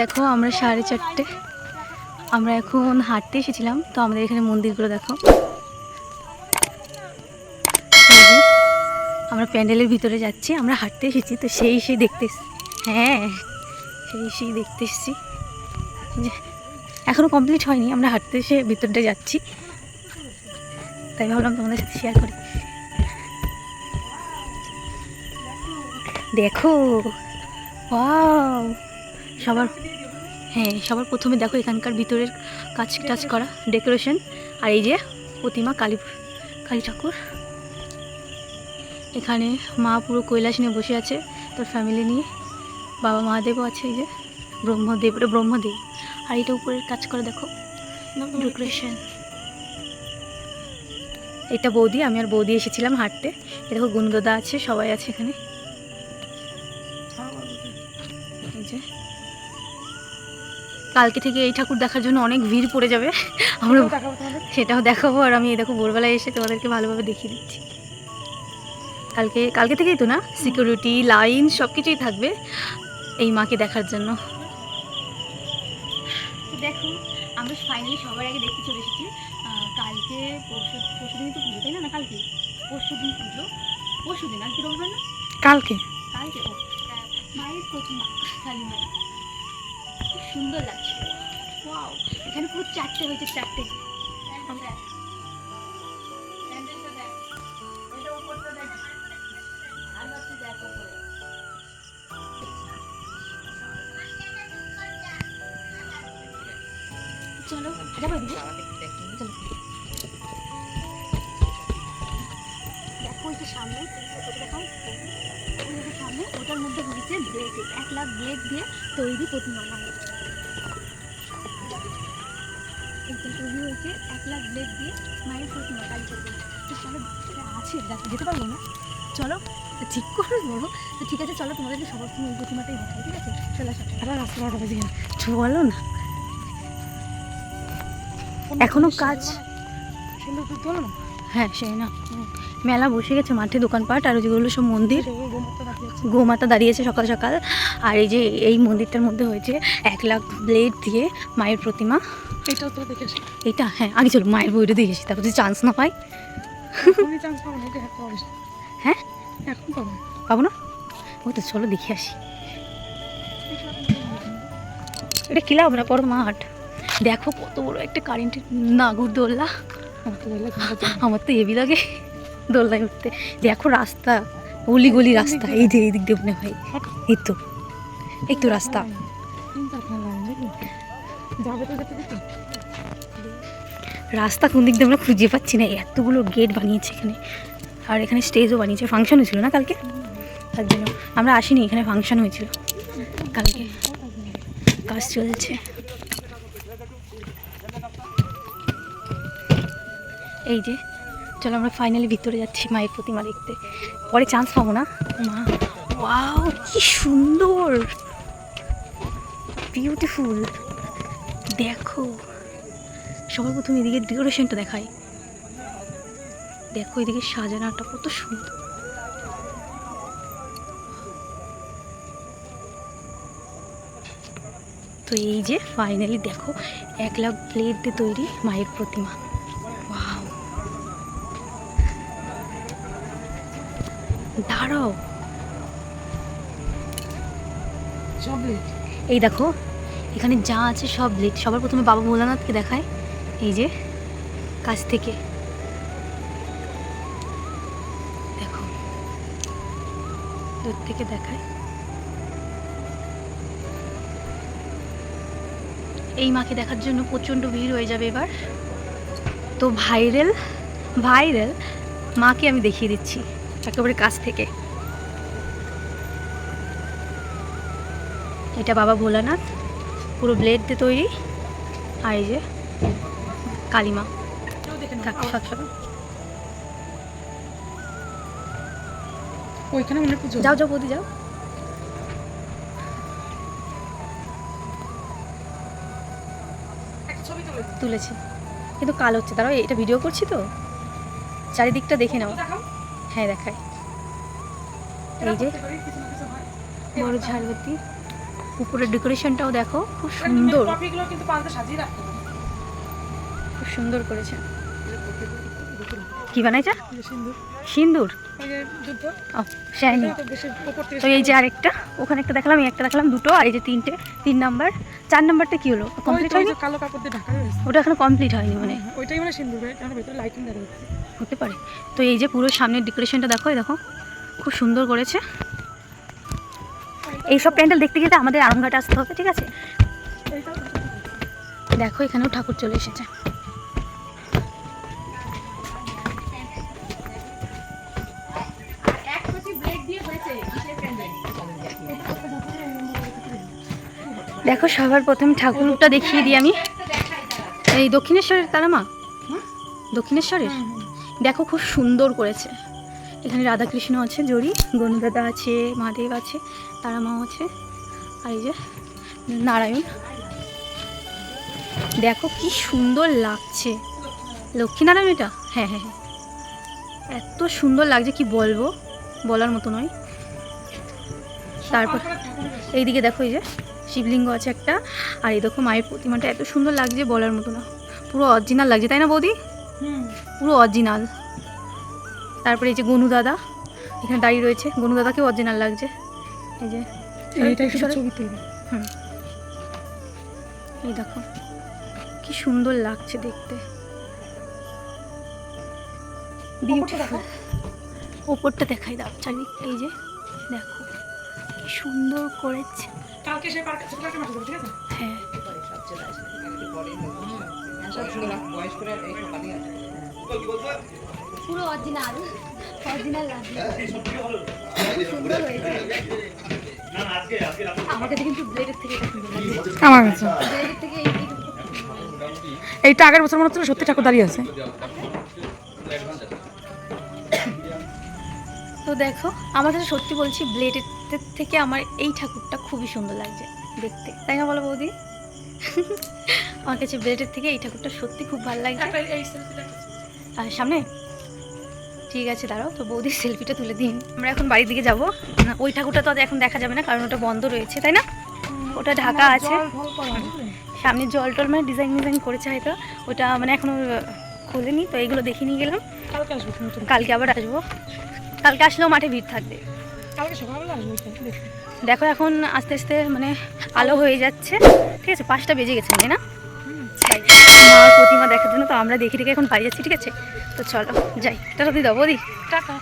দেখো আমরা সাড়ে চারটে। আমরা এখন হাঁটতে এসেছিলাম, তো আমাদের এখানে মন্দিরগুলো দেখো। আমরা প্যান্ডেলের ভিতরে যাচ্ছি, আমরা হাঁটতে এসেছি, তো সেই সেই দেখতে হ্যাঁ সেই সেই দেখতে এসেছি। এখনও কমপ্লিট হয়নি, আমরা হাঁটতে এসে ভিতরটা যাচ্ছি। তাই ভাবলাম তোমাদের সাথে শেয়ার করি। দেখো ওয়াও সবার হ্যাঁ সবার প্রথমে দেখো এখানকার ভিতরের কাজ টাচ করা ডেকোরেশন আর এই যে প্রতিমা কালী কালী ঠাকুর। এখানে মা পুরো কৈলাস নিয়ে বসে আছে, তোর ফ্যামিলি নিয়ে। বাবা মহাদেবও আছে এই যে, ব্রহ্মদেব ব্রহ্মদেব। আর এটা উপরের কাজ করে দেখো ডেকোরেশন এটা বৌদি, আমি আর বৌদি এসেছিলাম হাঁটতে। এ দেখো গুনগদা আছে, সবাই আছে এখানে। এই যে। কালকে থেকে এই ঠাকুর দেখার জন্য অনেক ভিড় পড়ে যাবে। আমরা সেটাও দেখাবো আর আমি এই দেখো ভোরবেলায় এসে তোমাদেরকে ভালোভাবে দেখিয়ে দিচ্ছি। কালকে কালকে থেকেই তো না? সিকিউরিটি লাইন সব কিছুই থাকবে এই মাকে দেখার জন্য। দেখো আমরা ফাইনালি সবার আগে দেখতে চলে এসেছি। কালকে পরশু পরশু দিনই তো পুজো তাই না? না কালকে? পরশু দিন পুজো। পরশু দিন আজকে রবিবার না? কালকে? কালকে ও হ্যাঁ, মায়ের প্রতিমা কালী মায়ের। সুন্দর লাগছে। ওয়াও এখানে পুরো চারটে হয়েছে, চারটে। চলো যাব? চলো দেখো ওই সামনে দেখাও। সামনে, ওটার মধ্যে হয়েছে ব্লেড এক লাখ ব্লেড দিয়ে তৈরি প্রতিমা মায়ের তৈরি হয়েছে এক লাখ ব্লেড দিয়ে মায়ের প্রতিমা কালী করব তো চলো আছে যেতে পারব না। চলো ঠিক করে বলো তো ঠিক আছে চলো তোমাদেরকে সবার সময় ওই প্রতিমাটাই দেখাই ঠিক আছে? চলো আবার রাস্তা নটা বেজে গেল। চলো না। এখনও কাজ। চলো না হ্যাঁ সেই না। মেলা বসে গেছে মাঠে দোকানপাট আর যেগুলো সব মন্দির। গোমাতা দাঁড়িয়েছে সকাল সকাল। আর এই যে এই মন্দিরটার মধ্যে হয়েছে এক লাখ ব্লেড দিয়ে মায়ের প্রতিমা। এটাও তো এটা হ্যাঁ আগে চলো মায়ের বইটা দিয়ে এসেছি তারপর যদি চান্স না পাই না পাবো হ্যাঁ এখন পাবো। পাবো না? ওই তো চলো দেখে আসি। এটা কিলা আমরা বড় মাঠ। দেখো কত বড় একটা কারেন্টের নাগুর দোল্লা আমার তো এবি লাগে দোলনায় উঠতে। দেখো রাস্তা গলি গলি রাস্তা, এই যে এই দিক দিয়ে মনে হয়। এই তো এই তো রাস্তা। রাস্তা কোন দিক দিয়ে আমরা খুঁজে পাচ্ছি না, এতগুলো গেট বানিয়েছে এখানে। আর এখানে স্টেজও বানিয়েছে। ফাংশন হয়েছিল না কালকে? তার জন্য আমরা আসিনি, এখানে ফাংশন হয়েছিল। কালকে। কাজ চলছে। এই যে চলো আমরা ফাইনালি ভিতরে যাচ্ছি মায়ের প্রতিমা দেখতে। পরে চান্স পাবো না? মা ওয়াও কি সুন্দর! বিউটিফুল দেখো, সবার প্রথমে এদিকে ডেকোরেশনটা দেখাই। দেখো এদিকে সাজানোটা কত সুন্দর। তো এই যে ফাইনালি দেখো, এক লাখ প্লেট দিয়ে তৈরি মায়ের প্রতিমা। দাঁড়াও। এই দেখো এখানে যা আছে সব লেট। সবার প্রথমে বাবা ভোলানাথকে দেখায় এই যে কাছ থেকে। দেখো দূর থেকে দেখায়। এই মাকে দেখার জন্য প্রচণ্ড ভিড় হয়ে যাবে এবার। তো ভাইরাল ভাইরাল মাকে আমি দেখিয়ে দিচ্ছি। একেবারে কাছ থেকে। এটা বাবা ভোলানাথ পুরো ব্লেড দিয়ে তৈরি। আর এই যে কালিমা। ওইখানে মনে পুজো যাও যাও বৌদি যাও। তুলেছি। কিন্তু কাল হচ্ছে দাঁড়াও এটা ভিডিও করছি তো? চারিদিকটা দেখে নাও। হ্যাঁ দেখাই। এই যে। বড় ঝাড়বাতি। উপরের ডেকোরেশনটাও দেখো খুব সুন্দর। কপিগুলো কিন্তু পাল্টে সাজিয়ে রাখতে হবে। খুব সুন্দর করেছে। কি বানাইছা? সিন্দুর। সিন্দুর? শাইনি তো এই যে আরেকটা ওখানে একটা দেখালাম এই একটা দেখালাম দুটো আর এই যে তিনটে তিন নাম্বার চার নাম্বারটা কি হলো? কমপ্লিট হয়নি? কালো কাপড় দিয়ে ঢাকা রয়েছে ওটা এখনও কমপ্লিট হয়নি মানে। হ্যাঁ, ওইটাই মানে সিন্দুর কারণ ভেতরে লাইটিং দেখা যাচ্ছে। হতে পারে। তো এই যে পুরো সামনের ডেকোরেশনটা দেখো এই দেখো খুব সুন্দর করেছে। এইসব প্যান্ডেল দেখতে গেলে আমাদের আরামঘাটে আসতে হবে ঠিক আছে? দেখো এখানেও ঠাকুর চলে এসেছে। দেখো, সবার প্রথম ঠাকুরটা দেখিয়ে দিই আমি। এই দক্ষিণেশ্বরের তারা মা? দক্ষিণেশ্বরের? দেখো, খুব সুন্দর করেছে। এখানে রাধাকৃষ্ণ আছে, জড়ি, গণদাদা আছে, মহাদেব আছে, তারা মাও আছে, আর এই যে নারায়ণ। দেখো, কি সুন্দর লাগছে। লক্ষ্মীনারায়ণ এটা? হ্যাঁ হ্যাঁ হ্যাঁ। এত সুন্দর লাগছে, কি বলব? বলার মতো নয়। তারপর, এইদিকে দেখো, এই যে শিবলিঙ্গ আছে একটা। আর এই দেখো মায়ের প্রতিমাটা এত সুন্দর লাগছে বলার মতো না। পুরো অরিজিনাল লাগছে তাই না বৌদি? পুরো অরিজিনাল তারপরে এই যে গনু দাদা এখানে দাঁড়িয়ে রয়েছে। গনু দাদাকেও অরিজিনাল লাগছে। এই যে এই দেখো কি সুন্দর লাগছে দেখতে। বিউটিফুল ওপরটা দেখাই দাও চারিদিকটা এই যে দেখো কি সুন্দর করেছে। কালকে সে পার্কে ছোট যাবে ঠিক আছে? হ্যাঁ। পুরো অরিজিনাল অরিজিনাল লাগছে সুন্দর হয়েছে। আমার কাছে কিন্তু ব্লেডের থেকে এটা আমার কাছে। ব্লেডের থেকে এই এইটা আগের বছর মনে হচ্ছিল সত্যি ঠাকুর দাঁড়িয়ে আছে। তো দেখো আমার কাছে সত্যি বলছি ব্লেডের থেকে আমার এই ঠাকুরটা খুবই সুন্দর লাগছে দেখতে। তাই না বলো বৌদি? আমার কাছে ব্লেডের থেকে এই ঠাকুরটা সত্যি খুব ভালো লাগছে। আর সামনে? ঠিক আছে দাঁড়াও তো বৌদির সেলফিটা তুলে দিন। আমরা এখন বাড়ির দিকে যাব। ওই ঠাকুরটা তো এখন দেখা যাবে না কারণ ওটা বন্ধ রয়েছে তাই না? ওটা ঢাকা আছে? সামনে জল টল মানে ডিজাইন ডিজাইন করেছে হয়তো। ওটা মানে এখনও খোলেনি তো এইগুলো দেখে নিয়ে গেলাম। কালকে আবার আসব। কালকে আসলেও মাঠে ভিড় থাকবে। দেখো। এখন আস্তে আস্তে মানে আলো হয়ে যাচ্ছে। ঠিক আছে পাঁচটা বেজে গেছে তাই না মার প্রতিমা দেখার জন্য তো আমরা দেখে দেখে এখন পাই যাচ্ছি ঠিক আছে? তো চলো যাই। টাটা দিদি দাও দি টাটা।